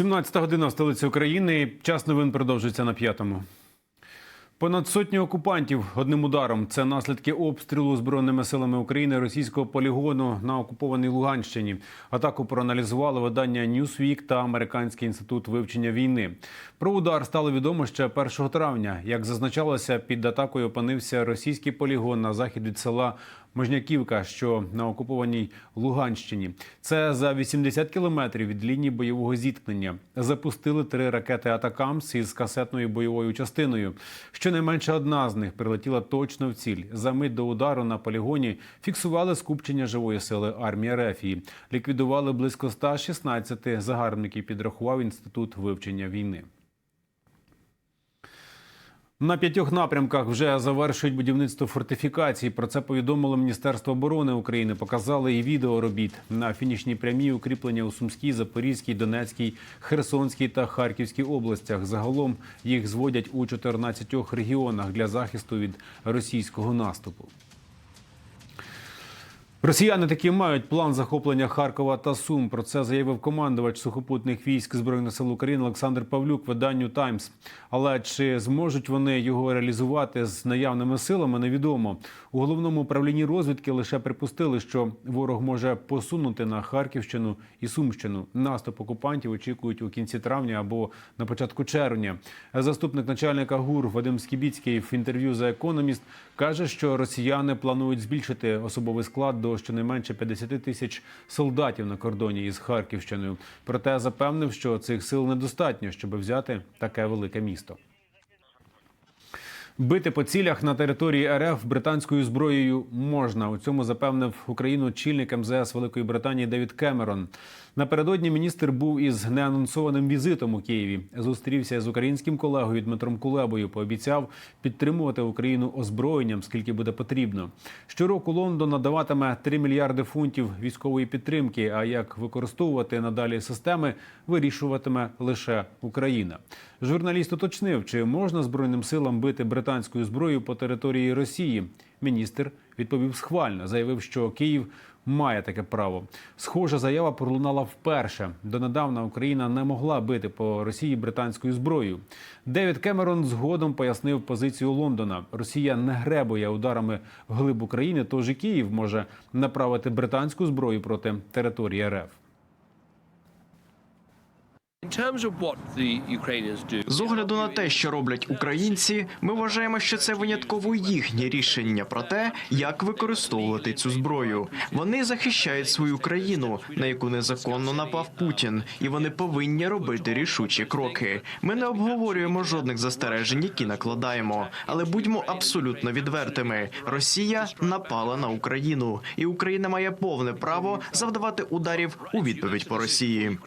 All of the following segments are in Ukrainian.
17 година в столиці України. Час новин продовжується на п'ятому. Понад сотню окупантів одним ударом. Це наслідки обстрілу збройними силами України російського полігону на окупованій Луганщині. Атаку проаналізували видання Newsweek та Американський інститут вивчення війни. Про удар стало відомо ще 1 травня. Як зазначалося, під атакою опинився російський полігон на захід від села Можняківка, що на окупованій Луганщині. Це за 80 кілометрів від лінії бойового зіткнення. Запустили три ракети Атакамс із касетною бойовою частиною. Щонайменше одна з них прилетіла точно в ціль. За мить до удару на полігоні фіксували скупчення живої сили армії Рефії. Ліквідували близько 116 загарбників. Підрахував інститут вивчення війни. На п'ятьох напрямках вже завершують будівництво фортифікацій. Про це повідомило Міністерство оборони України. Показали і відео робіт на фінішній прямій укріплення у Сумській, Запорізькій, Донецькій, Херсонській та Харківській областях. Загалом їх зводять у 14 регіонах для захисту від російського наступу. Росіяни таки мають план захоплення Харкова та Сум. Про це заявив командувач сухопутних військ збройних сил України Олександр Павлюк виданню Таймс. Але чи зможуть вони його реалізувати з наявними силами, невідомо. У головному управлінні розвідки лише припустили, що ворог може посунути на Харківщину і Сумщину. Наступ окупантів очікують у кінці травня або на початку червня. Заступник начальника ГУР Вадим Скібіцький в інтерв'ю за економіст каже, що росіяни планують збільшити особовий склад до щонайменше 50 тисяч солдатів на кордоні із Харківщиною. Проте запевнив, що цих сил недостатньо, щоб взяти таке велике місто. Бити по цілях на території РФ британською зброєю можна. У цьому запевнив Україну очільник МЗС Великої Британії Девід Кемерон. Напередодні міністр був із неанонсованим візитом у Києві. Зустрівся з українським колегою Дмитром Кулебою. Пообіцяв підтримувати Україну озброєнням, скільки буде потрібно. Щороку Лондон надаватиме 3 мільярди фунтів військової підтримки. А як використовувати надалі системи, вирішуватиме лише Україна. Журналіст уточнив, чи можна збройним силам бити британською зброєю по території Росії. Міністр відповів схвально, заявив, що Київ має таке право. Схожа заява пролунала вперше. Донедавна Україна не могла бити по Росії британською зброєю. Девід Кемерон згодом пояснив позицію Лондона. Росія не гребує ударами вглиб України, тож і Київ може направити британську зброю проти території РФ. З огляду на те, що роблять українці, ми вважаємо, що це винятково їхнє рішення про те, як використовувати цю зброю. Вони захищають свою країну, на яку незаконно напав Путін, і вони повинні робити рішучі кроки. Ми не обговорюємо жодних застережень, які накладаємо, але будьмо абсолютно відвертими. Росія напала на Україну, і Україна має повне право завдавати ударів у відповідь по Росії.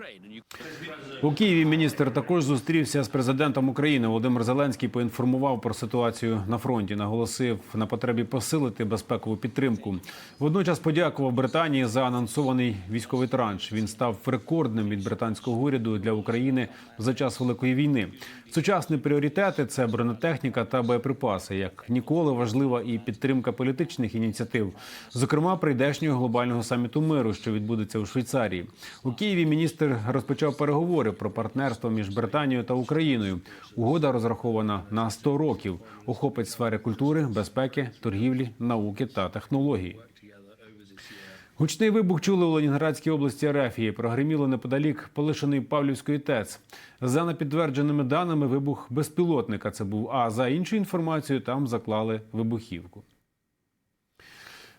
У Києві міністр також зустрівся з президентом України. Володимир Зеленський поінформував про ситуацію на фронті. Наголосив на потребі посилити безпекову підтримку. Водночас подякував Британії за анонсований військовий транш. Він став рекордним від британського уряду для України за час великої війни. Сучасні пріоритети це бронетехніка та боєприпаси. Як ніколи важлива і підтримка політичних ініціатив, зокрема прийдешнього глобального саміту миру, що відбудеться у Швейцарії. У Києві міністр розпочав переговори про партнерство між Британією та Україною. Угода розрахована на 100 років. Охопить сфери культури, безпеки, торгівлі, науки та технології. Гучний вибух чули у Ленінградській області Рефії. Прогреміло неподалік полишеної Павлівської ТЕЦ. За непідтвердженими даними, вибух безпілотника це був. А за іншою інформацією, там заклали вибухівку.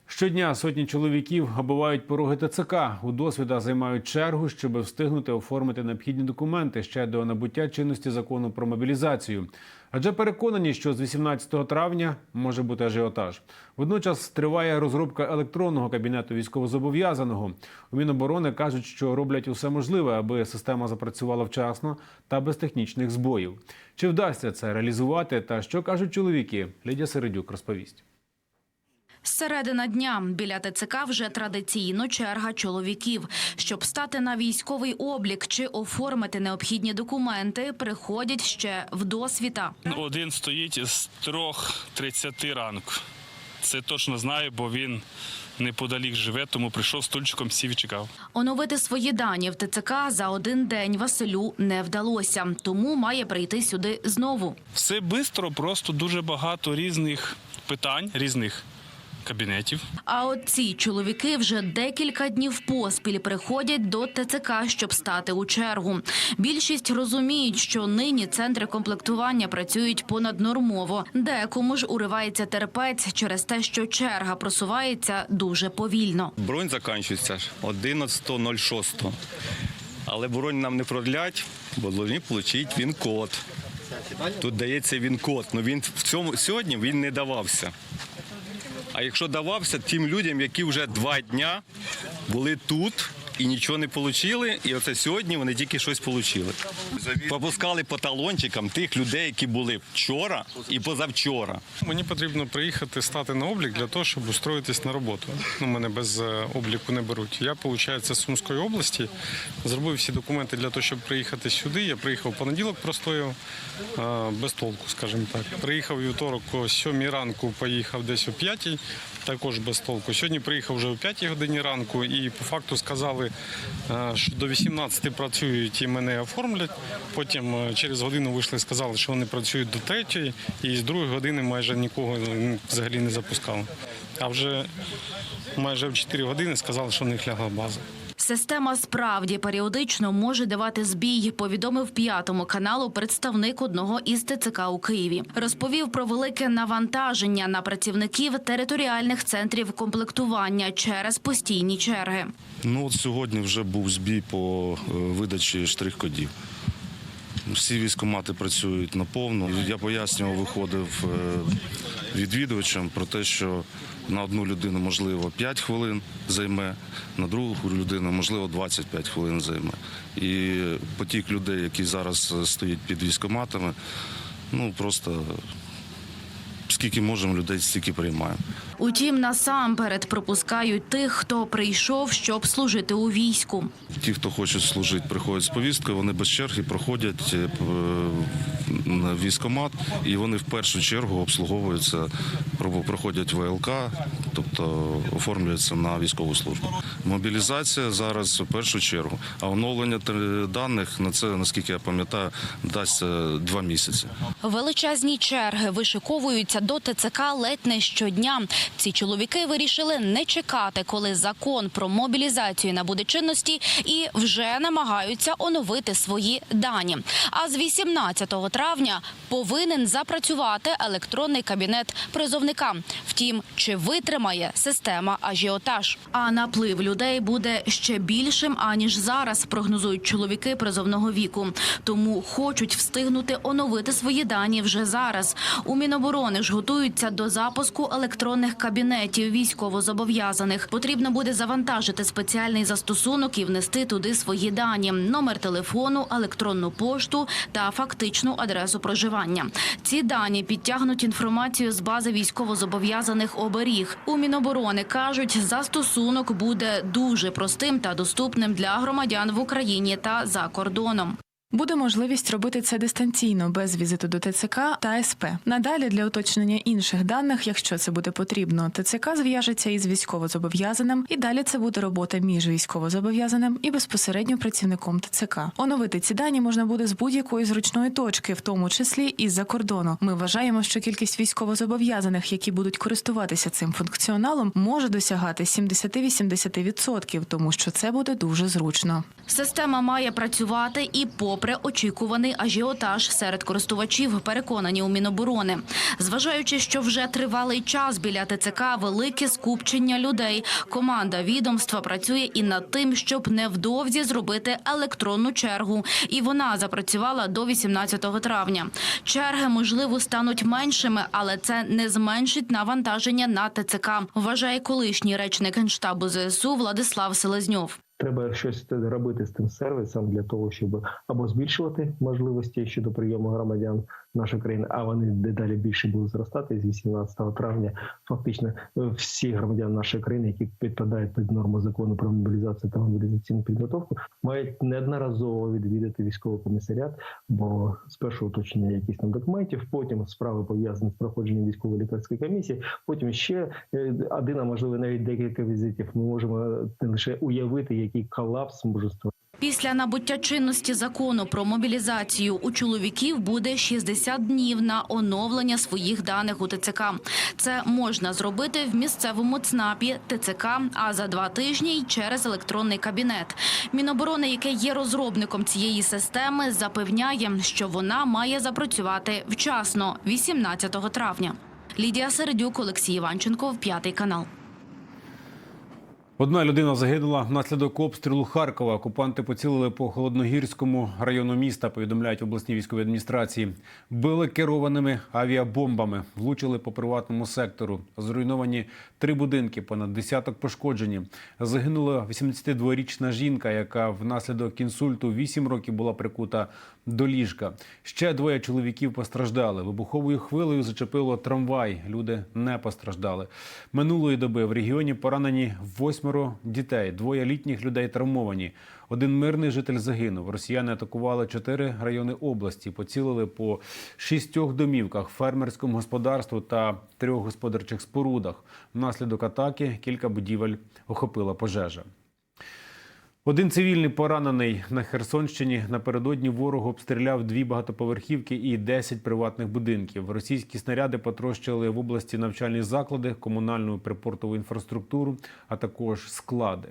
Щодня сотні чоловіків оббивають пороги ТЦК. У досвіда займають чергу, щоб встигнути оформити необхідні документи ще до набуття чинності закону про мобілізацію. Адже переконані, що з 18 травня може бути ажіотаж. Водночас триває розробка електронного кабінету військовозобов'язаного. У Міноборони кажуть, що роблять усе можливе, аби система запрацювала вчасно та без технічних збоїв. Чи вдасться це реалізувати? Та що кажуть чоловіки? Лідія Середюк розповість. Середина дня біля ТЦК вже традиційно черга чоловіків. Щоб стати на військовий облік чи оформити необхідні документи, приходять ще в досвіта. Один стоїть з 3.30 ранку. Це точно знаю, бо він неподалік живе, тому прийшов стульчиком, сів і чекав. Оновити свої дані в ТЦК за один день Василю не вдалося, тому має прийти сюди знову. Все швидко, просто дуже багато різних питань, різних кабінетів. А от ці чоловіки вже декілька днів поспіль приходять до ТЦК, щоб стати у чергу. Більшість розуміють, що нині центри комплектування працюють понаднормово. Декому ж уривається терпець через те, що черга просувається дуже повільно. Бронь закінчується ж 11.06. Але бронь нам не продлять, бо повинні отримати він код. Тут дається він код. Ну він в цьому сьогодні він не давався. А якщо давався тим людям, які вже два дня були тут і нічого не отримали, і оце сьогодні вони тільки щось отримали. Попускали по талончикам тих людей, які були вчора і позавчора. Мені потрібно приїхати стати на облік для того, щоб устроїтись на роботу. Ну, мене без е, обліку не беруть. Я, виходить, з Сумської області зробив всі документи для того, щоб приїхати сюди. Я приїхав в понеділок, простояв е, без толку, скажімо так. Приїхав вівторок о 7 ранку, поїхав десь о 5, також без толку. Сьогодні приїхав вже о 5 годині ранку і по факту сказали, е, що до 18 працюють і мене оформлять. Потім е, через годину вийшли і сказали, що вони працюють до 3 і з 2 години майже нікого взагалі не запускали. А вже майже в 4 години сказали, що в них лягла база. Система справді періодично може давати збій, повідомив п'ятому каналу представник одного із ТЦК у Києві. Розповів про велике навантаження на працівників територіальних центрів комплектування через постійні черги. Ну от сьогодні вже був збій по е, видачі штрих-кодів. Всі військомати працюють наповну. Я пояснював, виходив е, відвідувачам про те, що на одну людину можливо 5 хвилин займе, на другу людину можливо 25 хвилин займе. І потік людей, які зараз е, стоять під військоматами, ну просто скільки можемо людей, стільки приймаємо. Утім, насамперед пропускають тих, хто прийшов, щоб служити у війську. Ті, хто хочуть служити, приходять з повісткою, вони без черги проходять е, на військомат, і вони в першу чергу обслуговуються, проходять ВЛК, тобто оформлюються на військову службу. Мобілізація зараз в першу чергу, а оновлення даних на це, наскільки я пам'ятаю, дасть два місяці. Величезні черги вишиковуються до ТЦК ледь не щодня. Ці чоловіки вирішили не чекати, коли закон про мобілізацію набуде чинності, і вже намагаються оновити свої дані. А з 18 травня повинен запрацювати електронний кабінет призовника. Втім, чи витримає система ажіотаж? А наплив людей буде ще більшим аніж зараз. Прогнозують чоловіки призовного віку. Тому хочуть встигнути оновити свої дані вже зараз. У Міноборони ж готуються до запуску електронних кабінетів військовозобов'язаних. Потрібно буде завантажити спеціальний застосунок і внести туди свої дані: номер телефону, електронну пошту та фактичну адресу проживання. Ці дані підтягнуть інформацію з бази військовозобов'язаних оберіг. У Міноборони кажуть, застосунок буде дуже простим та доступним для громадян в Україні та за кордоном. Буде можливість робити це дистанційно без візиту до ТЦК та СП. Надалі для уточнення інших даних, якщо це буде потрібно, ТЦК зв'яжеться із військовозобов'язаним, і далі це буде робота між військовозобов'язаним і безпосередньо працівником ТЦК. Оновити ці дані можна буде з будь-якої зручної точки, в тому числі і з-за кордону. Ми вважаємо, що кількість військовозобов'язаних, які будуть користуватися цим функціоналом, може досягати 70-80%, тому що це буде дуже зручно. Система має працювати і попри очікуваний ажіотаж серед користувачів, переконані у Міноборони. Зважаючи, що вже тривалий час біля ТЦК велике скупчення людей, команда відомства працює і над тим, щоб невдовзі зробити електронну чергу. І вона запрацювала до 18 травня. Черги, можливо, стануть меншими, але це не зменшить навантаження на ТЦК, вважає колишній речник Генштабу ЗСУ Владислав Селезньов. Треба щось робити з тим сервісом для того, щоб або збільшувати можливості щодо прийому громадян нашої країни, а вони дедалі більше будуть зростати з 18 травня. Фактично е, всі громадяни нашої країни, які підпадають під норму закону про мобілізацію та мобілізаційну підготовку, мають неодноразово відвідати військовий комісаріат, бо спершу уточнення якихось там документів, потім справи пов'язані з проходженням військової лікарської комісії, потім ще е, один, а можливо навіть декілька візитів. Ми можемо е, лише уявити, який колапс може створити. Після набуття чинності закону про мобілізацію у чоловіків буде 60 днів на оновлення своїх даних у ТЦК. Це можна зробити в місцевому ЦНАПі ТЦК, а за два тижні й через електронний кабінет. Міноборони, яке є розробником цієї системи, запевняє, що вона має запрацювати вчасно, 18 травня. Лідія Середюк, Олексій Іванченко, п'ятий канал. Одна людина загинула внаслідок обстрілу Харкова. Окупанти поцілили по холодногірському району міста. Повідомляють обласній військовій адміністрації. Били керованими авіабомбами, влучили по приватному сектору. Зруйновані три будинки, понад десяток пошкоджені. Загинула 82-річна жінка, яка внаслідок інсульту 8 років була прикута до ліжка. Ще двоє чоловіків постраждали. Вибуховою хвилею зачепило трамвай. Люди не постраждали. Минулої доби в регіоні поранені восьмеро дітей. Двоє літніх людей травмовані. Один мирний житель загинув. Росіяни атакували чотири райони області. Поцілили по шістьох домівках, фермерському господарству та трьох господарчих спорудах. Внаслідок атаки кілька будівель охопила пожежа. Один цивільний поранений на Херсонщині. Напередодні ворог обстріляв дві багатоповерхівки і 10 приватних будинків. Російські снаряди потрощили в області навчальні заклади, комунальну припортову інфраструктуру, а також склади.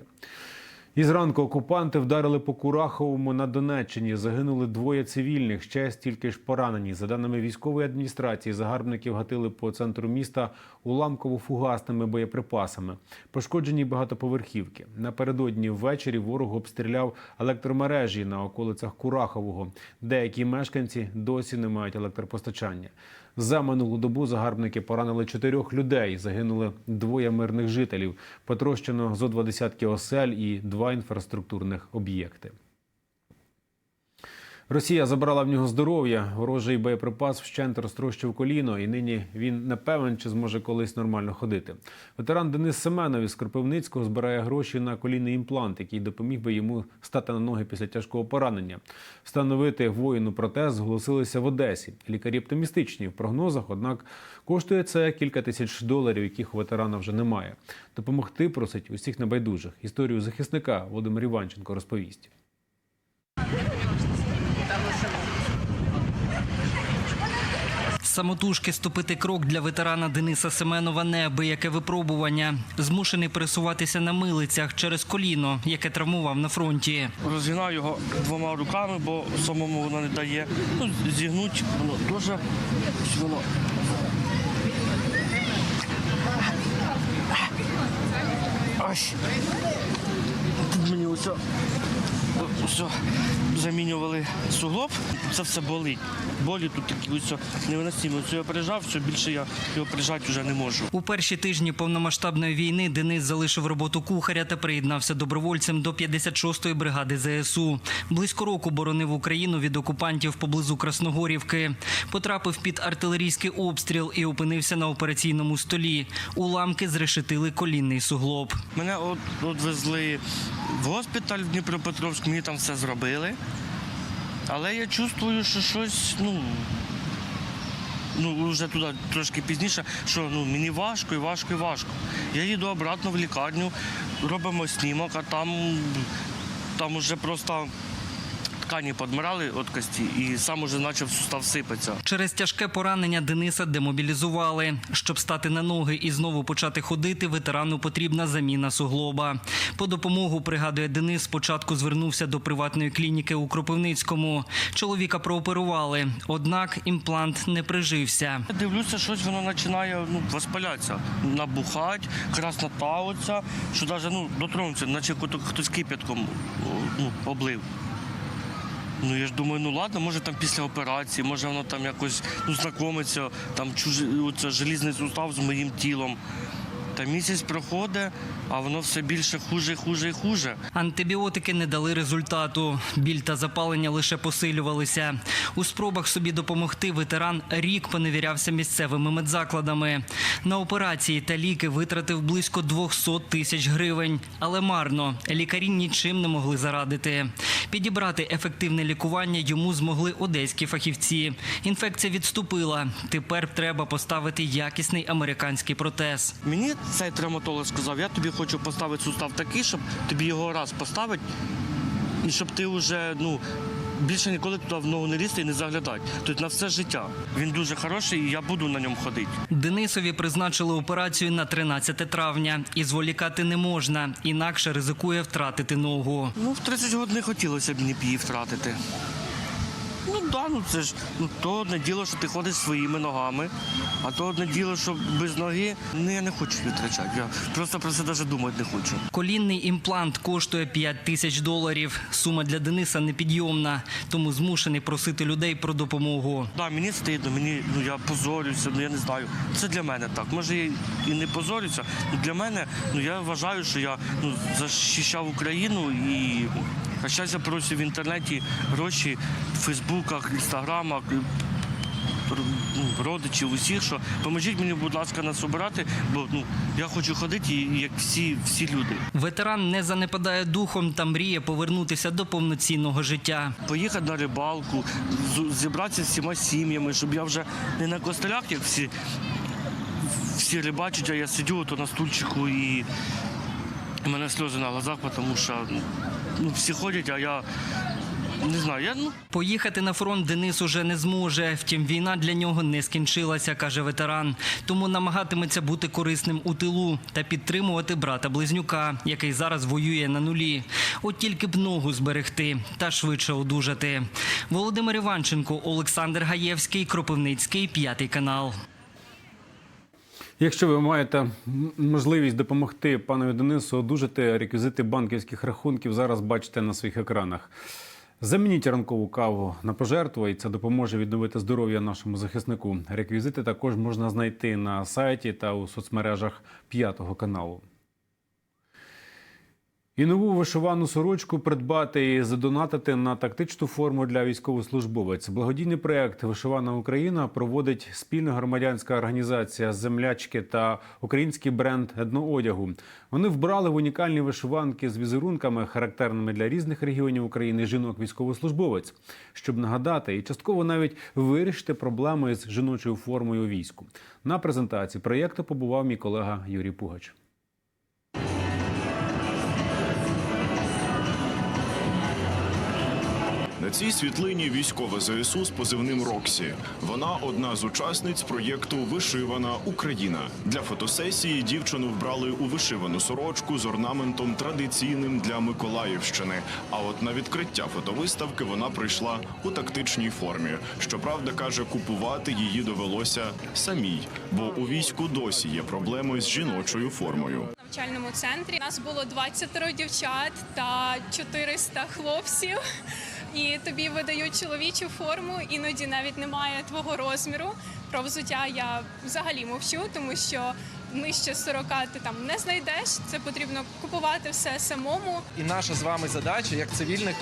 І зранку окупанти вдарили по Кураховому на Донеччині. Загинули двоє цивільних, ще стільки ж поранені. За даними військової адміністрації, загарбників гатили по центру міста уламково-фугасними боєприпасами. Пошкоджені багатоповерхівки. Напередодні ввечері ворог обстріляв електромережі на околицях Курахового. Деякі мешканці досі не мають електропостачання. За минулу добу загарбники поранили чотирьох людей. Загинули двоє мирних жителів. Потрощено зо два десятки осель і два інфраструктурних об'єкти. Росія забрала в нього здоров'я. Ворожий боєприпас вщент розтрощив коліно, і нині він не певен, чи зможе колись нормально ходити. Ветеран Денис Семенов із Кропивницького збирає гроші на колінний імплант, який допоміг би йому стати на ноги після тяжкого поранення. Встановити воїну протез зголосилися в Одесі. Лікарі оптимістичні в прогнозах, однак коштує це кілька тисяч доларів, яких у ветерана вже немає. Допомогти просить усіх небайдужих. Історію захисника Володимир Іванченко розповість. Самотужки ступити крок для ветерана Дениса Семенова неабияке випробування. Змушений пересуватися на милицях через коліно, яке травмував на фронті. Розгинаю його двома руками, бо самому воно не дає. Ну, зігнуть воно дуже воно. Аж. Тут мені ось ось замінювали суглоб. Це все болить. Болі тут такі ось невиносимі. Ось я пережав, все більше я його пережати вже не можу. У перші тижні повномасштабної війни Денис залишив роботу кухаря та приєднався добровольцем до 56-ї бригади ЗСУ. Близько року боронив Україну від окупантів поблизу Красногорівки. Потрапив під артилерійський обстріл і опинився на операційному столі. Уламки зрешетили колінний суглоб. Мене от, от везли в госпіталь в Дніпропетровськ, мені там все зробили. Але я чувствую, що щось, ну. Ну, вже туди трошки пізніше, що ну, мені важко і важко і важко. Я їду обратно в лікарню, робимо снімок, а там, там вже просто ткані подмирали від кості і сам уже почав сустав сипатися. Через тяжке поранення Дениса демобілізували. Щоб стати на ноги і знову почати ходити, ветерану потрібна заміна суглоба. По допомогу, пригадує Денис, спочатку звернувся до приватної клініки у Кропивницькому. Чоловіка прооперували, однак імплант не прижився. Я дивлюся, щось воно починає ну, воспалятися, набухати, краснотавиться, що навіть ну, дотронувся, наче хтось кипятком ну, облив. Ну я ж думаю, ну ладно, може там після операції, може воно там якось ну, знакомиться, там чужий оце, желізний сустав з моїм тілом. Та місяць проходить, а воно все більше хуже, хуже і хуже. Антибіотики не дали результату. Біль та запалення лише посилювалися. У спробах собі допомогти ветеран рік поневірявся місцевими медзакладами. На операції та ліки витратив близько 200 тисяч гривень, але марно. Лікарі нічим не могли зарадити. Підібрати ефективне лікування йому змогли одеські фахівці. Інфекція відступила. Тепер треба поставити якісний американський протез. Мені цей травматолог сказав, я тобі хочу поставити сустав такий, щоб тобі його раз поставити, і щоб ти вже ну. Більше ніколи туди в ногу не лізти і не заглядати. Тобто на все життя. Він дуже хороший, і я буду на ньому ходити. Денисові призначили операцію на 13 травня. І зволікати не можна, інакше ризикує втратити ногу. Ну, в 30 років не хотілося б ні її втратити. Да, ну це ж ну, то одне діло, що ти ходиш своїми ногами, а то одне діло, що без ноги ну, я не хочу витрачати. Я просто про це навіть думати не хочу. Колінний імплант коштує 5 тисяч доларів. Сума для Дениса непідйомна, тому змушений просити людей про допомогу. Да, мені стидно, мені ну я позорюся, ну я не знаю. Це для мене так. Може, я і не позорюся. Ну для мене ну я вважаю, що я ну захищав Україну і а зараз я прошу в інтернеті гроші в Фейсбуках, інстаграмах. ну, Родичів усіх, що поможіть мені, будь ласка, нас обирати, бо ну я хочу ходити, як всі, всі люди. Ветеран не занепадає духом та мріє повернутися до повноцінного життя. Поїхати на рибалку, зібратися з всіма сім'ями, щоб я вже не на костелях, як всі, всі рибачать, а я сидю то на стульчику і у мене сльози на глазах, тому що ну, всі ходять, а я не знаю, я ну. Поїхати на фронт Денис уже не зможе. Втім, війна для нього не скінчилася, каже ветеран. Тому намагатиметься бути корисним у тилу та підтримувати брата близнюка, який зараз воює на нулі. От тільки б ногу зберегти та швидше одужати. Володимир Іванченко, Олександр Гаєвський, Кропивницький, п'ятий канал. Якщо ви маєте можливість допомогти панові Денису одужати, реквізити банківських рахунків зараз бачите на своїх екранах. Замініть ранкову каву на пожертву, і це допоможе відновити здоров'я нашому захиснику. Реквізити також можна знайти на сайті та у соцмережах п'ятого каналу. І нову вишивану сорочку придбати і задонатити на тактичну форму для військовослужбовець. Благодійний проект Вишивана Україна проводить спільна громадянська організація Землячки та український бренд етноодягу. Вони вбрали в унікальні вишиванки з візерунками, характерними для різних регіонів України жінок військовослужбовець, щоб нагадати і частково навіть вирішити проблеми з жіночою формою війську. На презентації проєкту побував мій колега Юрій Пугач. Цій світлині військова ЗСУ з позивним Роксі. Вона одна з учасниць проєкту Вишивана Україна. Для фотосесії дівчину вбрали у вишивану сорочку з орнаментом традиційним для Миколаївщини. А от на відкриття фотовиставки вона прийшла у тактичній формі. Щоправда, каже, купувати її довелося самій, бо у війську досі є проблеми з жіночою формою. навчальному центрі. Нас було 20 дівчат та 400 хлопців. І тобі видають чоловічу форму, іноді навіть немає твого розміру. Про взуття я взагалі мовчу, тому що нижче 40 ти там не знайдеш. Це потрібно купувати все самому. І наша з вами задача як цивільних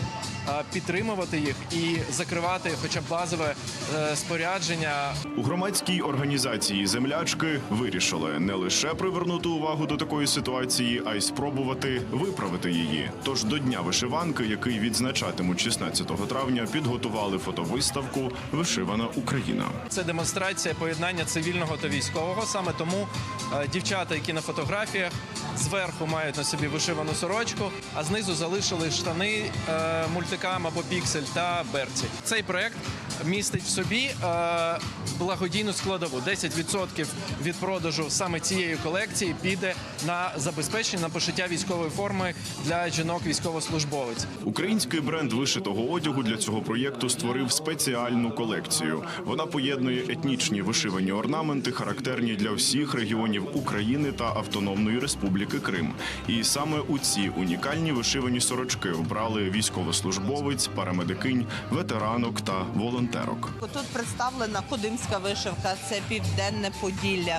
підтримувати їх і закривати хоча б базове е, спорядження. У громадській організації землячки вирішили не лише привернути увагу до такої ситуації, а й спробувати виправити її. Тож до дня вишиванки, який відзначатимуть 16 травня, підготували фотовиставку Вишивана Україна. Це демонстрація поєднання цивільного та військового. Саме тому е, дівчата, які на фотографіях зверху мають на собі вишивану сорочку, а знизу залишили штани е, мультикам або піксель та берці. Цей проект містить в собі е, благодійну складову. 10% від продажу саме цієї колекції піде на забезпечення на пошиття військової форми для жінок військовослужбовець. Український бренд вишитого одягу для цього проєкту створив спеціальну колекцію. Вона поєднує етнічні вишивані орнаменти, характерні для всіх регіонів України та Автономної Республіки Крим. І саме у ці унікальні вишивані сорочки вбрали військовослужбовець, парамедикинь, ветеранок та волонтерок. Тут представлена ходимська вишивка, це південне Поділля.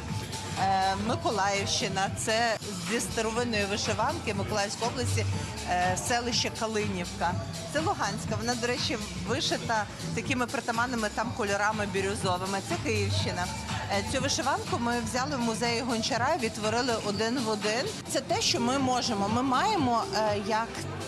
е, Миколаївщина, це зі старовинної вишиванки Миколаївської області, е, селище Калинівка. Це Луганська. Вона, до речі, вишита такими притаманними там кольорами бірюзовими. Це Київщина. Е, Цю вишиванку ми взяли в музеї Гончара і відтворили один в один. Це те, що ми можемо. Ми маємо як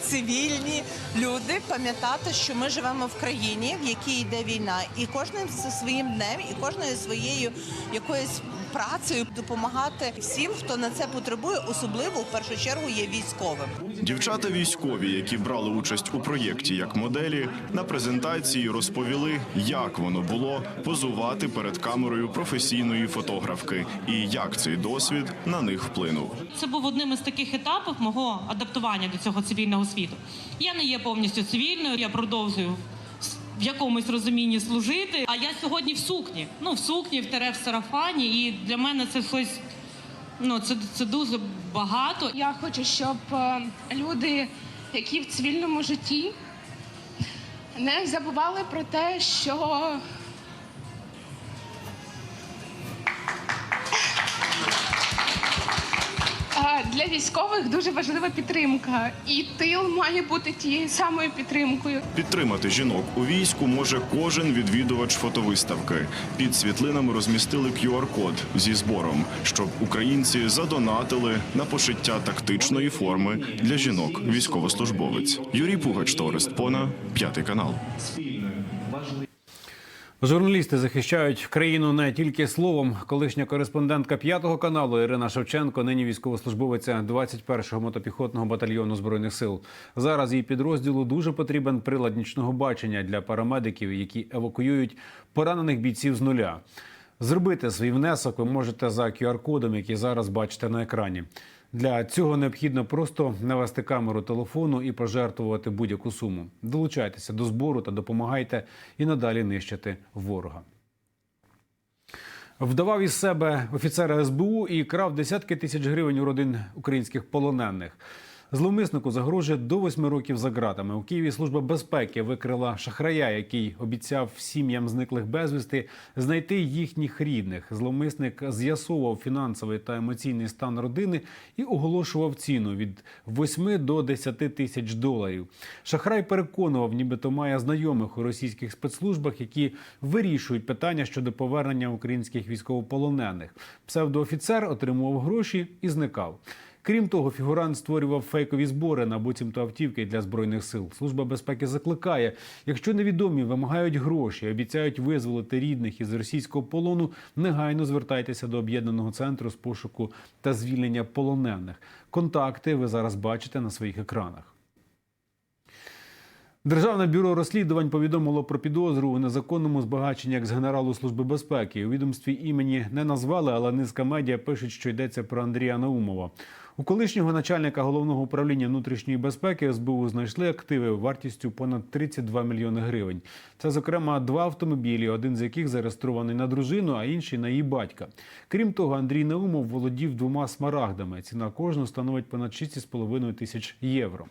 цивільні люди пам'ятати, що ми живемо в країні, в якій йде війна, і кожним зі своїм днем, і кожною своєю якоюсь працею допомагати всім, хто на це потребує, особливо в першу чергу є військовим. Дівчата військові, які брали участь у проєкті як моделі, на презентації розповіли, як воно було позувати перед камерою професійної фотографки і як цей досвід на них вплинув. Це був одним із таких етапів мого адаптування до цього цивільного світу. Я не є повністю цивільною, я продовжую в якомусь розумінні служити. А я сьогодні в сукні. Ну, в сукні, в тере в сарафані, і для мене це щось. Ну, це, це дуже багато. Я хочу, щоб е, люди, які в цивільному житті, не забували про те, що для військових дуже важлива підтримка, і тил має бути тією самою підтримкою. Підтримати жінок у війську може кожен відвідувач фотовиставки. Під світлинами розмістили QR-код зі збором, щоб українці задонатили на пошиття тактичної форми для жінок військовослужбовець. Юрій Пугач, Торест Пона, п'ятий канал. Журналісти захищають країну не тільки словом. Колишня кореспондентка п'ятого каналу Ірина Шевченко, нині військовослужбовиця 21-го мотопіхотного батальйону збройних сил. Зараз її підрозділу дуже потрібен прилад нічного бачення для парамедиків, які евакуюють поранених бійців з нуля. Зробити свій внесок ви можете за QR-кодом, який зараз бачите на екрані. Для цього необхідно просто навести камеру телефону і пожертвувати будь-яку суму. Долучайтеся до збору та допомагайте і надалі нищити ворога. Вдавав із себе офіцера СБУ і крав десятки тисяч гривень у родин українських полонених. Зловмиснику загрожує до восьми років за ґратами. У Києві служба безпеки викрила шахрая, який обіцяв сім'ям зниклих безвісти знайти їхніх рідних. Зловмисник з'ясовував фінансовий та емоційний стан родини і оголошував ціну від 8 до 10 тисяч доларів. Шахрай переконував, нібито має знайомих у російських спецслужбах, які вирішують питання щодо повернення українських військовополонених. Псевдоофіцер отримував гроші і зникав. Крім того, фігурант створював фейкові збори на буцімто автівки для збройних сил. Служба безпеки закликає, якщо невідомі вимагають гроші, обіцяють визволити рідних із російського полону, негайно звертайтеся до об'єднаного центру з пошуку та звільнення полонених. Контакти ви зараз бачите на своїх екранах. Державне бюро розслідувань повідомило про підозру у незаконному збагаченні екс-генералу служби безпеки. У відомстві імені не назвали, але низка медіа пишуть, що йдеться про Андрія Наумова. У колишнього начальника головного управління внутрішньої безпеки СБУ знайшли активи вартістю понад 32 мільйони гривень. Це, зокрема, два автомобілі, один з яких зареєстрований на дружину, а інший на її батька. Крім того, Андрій Наумов володів двома смарагдами. Ціна кожного становить понад 6,5 тисяч євро.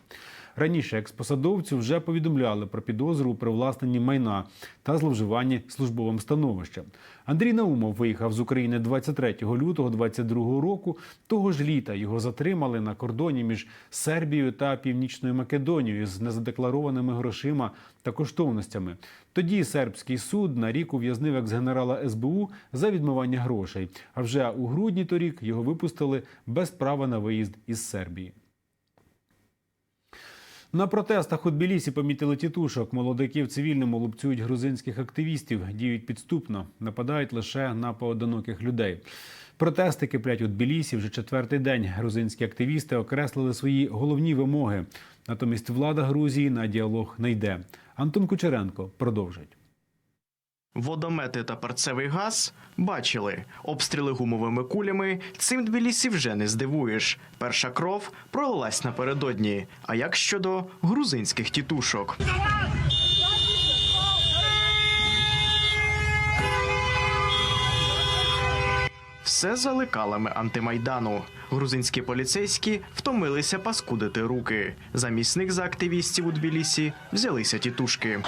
Раніше експосадовцю вже повідомляли про підозру у привласненні майна та зловживанні службовим становищем. Андрій Наумов виїхав з України 23 лютого 22 року. Того ж літа його затримали на кордоні між Сербією та Північною Македонією з незадекларованими грошима та коштовностями. Тоді сербський суд на рік ув'язнив екс-генерала СБУ за відмивання грошей. А вже у грудні торік його випустили без права на виїзд із Сербії. На протестах у Тбілісі помітили тітушок. Молодики в цивільному лупцюють грузинських активістів, діють підступно, нападають лише на поодиноких людей. Протести киплять у Тбілісі вже четвертий день. Грузинські активісти окреслили свої головні вимоги. Натомість влада Грузії на діалог не йде. Антон Кучеренко продовжить. Водомети та перцевий газ бачили. Обстріли гумовими кулями цим Тбілісі вже не здивуєш. Перша кров пролилась напередодні. А як щодо грузинських тітушок? Все за лекалами антимайдану. Грузинські поліцейські втомилися паскудити руки. Замість них за активістів у Тбілісі взялися тітушки.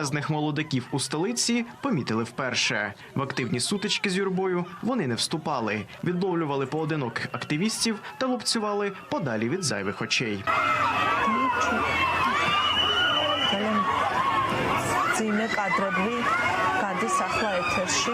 кремезних молодиків у столиці помітили вперше. В активні сутички з юрбою вони не вступали, відловлювали поодиноких активістів та лупцювали подалі від зайвих очей. Зійне кадрові кади сахла етерші.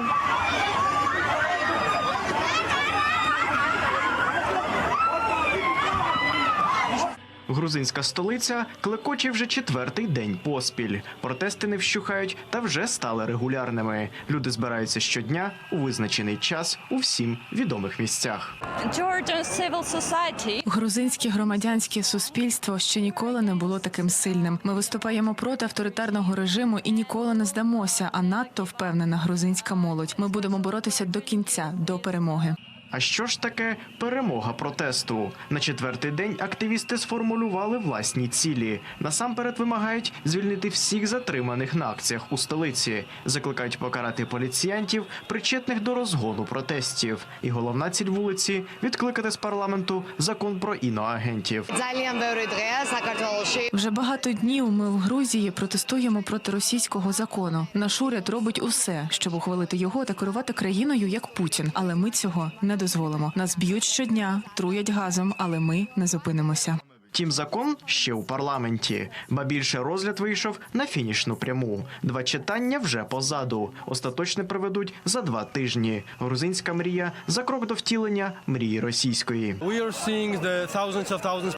Грузинська столиця клекоче вже четвертий день поспіль. Протести не вщухають та вже стали регулярними. Люди збираються щодня у визначений час у всім відомих місцях. Грузинське громадянське суспільство ще ніколи не було таким сильним. Ми виступаємо проти авторитарного режиму і ніколи не здамося. А надто впевнена грузинська молодь. Ми будемо боротися до кінця, до перемоги. А що ж таке перемога протесту? На четвертий день активісти сформулювали власні цілі. Насамперед вимагають звільнити всіх затриманих на акціях у столиці, закликають покарати поліціянтів, причетних до розгону протестів. І головна ціль вулиці відкликати з парламенту закон про іноагентів. Вже багато днів ми в Грузії протестуємо проти російського закону. Наш уряд робить усе, щоб ухвалити його та керувати країною як Путін. Але ми цього не дозволимо. Нас б'ють щодня, труять газом, але ми не зупинимося. Тім закон ще у парламенті, ба більше розгляд вийшов на фінішну пряму. Два читання вже позаду. Остаточне проведуть за два тижні. Грузинська мрія за крок до втілення мрії російської.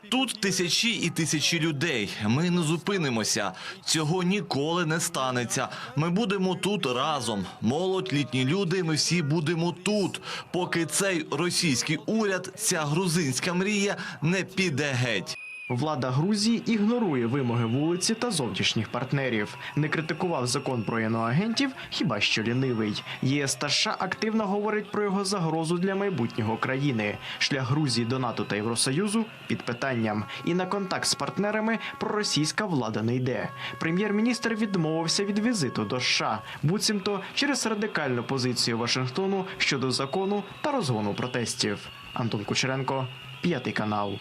Тут тисячі і тисячі людей. Ми не зупинимося. Цього ніколи не станеться. Ми будемо тут разом. Молодь, літні люди. Ми всі будемо тут, поки цей російський уряд, ця грузинська мрія не піде геть. Влада Грузії ігнорує вимоги вулиці та зовнішніх партнерів. Не критикував закон про іноагентів, хіба що лінивий. ЄС та США активно говорить про його загрозу для майбутнього країни. Шлях Грузії до НАТО та Євросоюзу під питанням. І на контакт з партнерами проросійська влада не йде. Прем'єр-міністр відмовився від візиту до США, буцімто через радикальну позицію Вашингтону щодо закону та розгону протестів. Антон Кучеренко, п'ятий канал.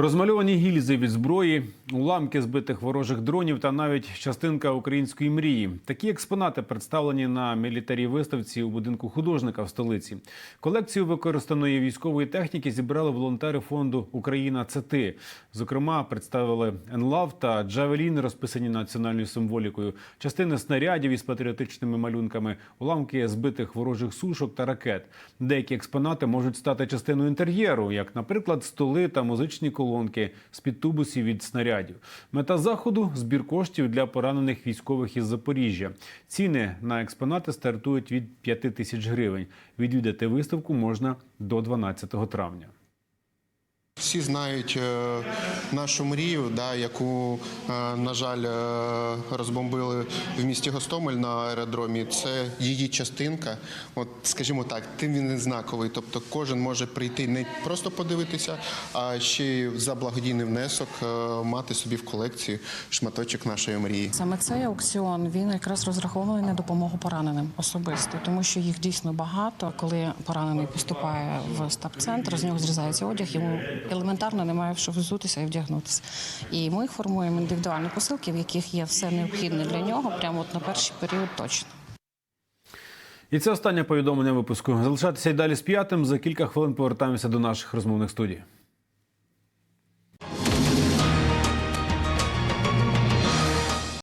Розмальовані гільзи від зброї, уламки збитих ворожих дронів та навіть частинка української мрії. Такі експонати представлені на мілітарій виставці у будинку художника в столиці. Колекцію використаної військової техніки зібрали волонтери фонду Україна ЦТ. Зокрема, представили енлав та джавелін, розписані національною символікою, частини снарядів із патріотичними малюнками, уламки збитих ворожих сушок та ракет. Деякі експонати можуть стати частиною інтер'єру, як, наприклад, столи та музичні колонки з-під тубусів від снарядів. Мета заходу збір коштів для поранених військових із Запоріжжя. Ціни на експонати стартують від 5 тисяч гривень. Відвідати виставку можна до 12 травня. Всі знають е, нашу мрію, да, яку, е, на жаль, е, розбомбили в місті Гостомель на аеродромі. Це її частинка. От, скажімо так, тим він знаковий. Тобто кожен може прийти не просто подивитися, а ще й за благодійний внесок мати собі в колекції шматочок нашої мрії. Саме цей аукціон він якраз розрахований на допомогу пораненим особисто, тому що їх дійсно багато. Коли поранений поступає в стаб-центр, з нього зрізається одяг, йому елементарно немає в що взутися і вдягнутися. І ми формуємо індивідуальні посилки, в яких є все необхідне для нього, прямо от на перший період точно. І це останнє повідомлення випуску. Залишайтеся й далі з п'ятим. За кілька хвилин повертаємося до наших розмовних студій.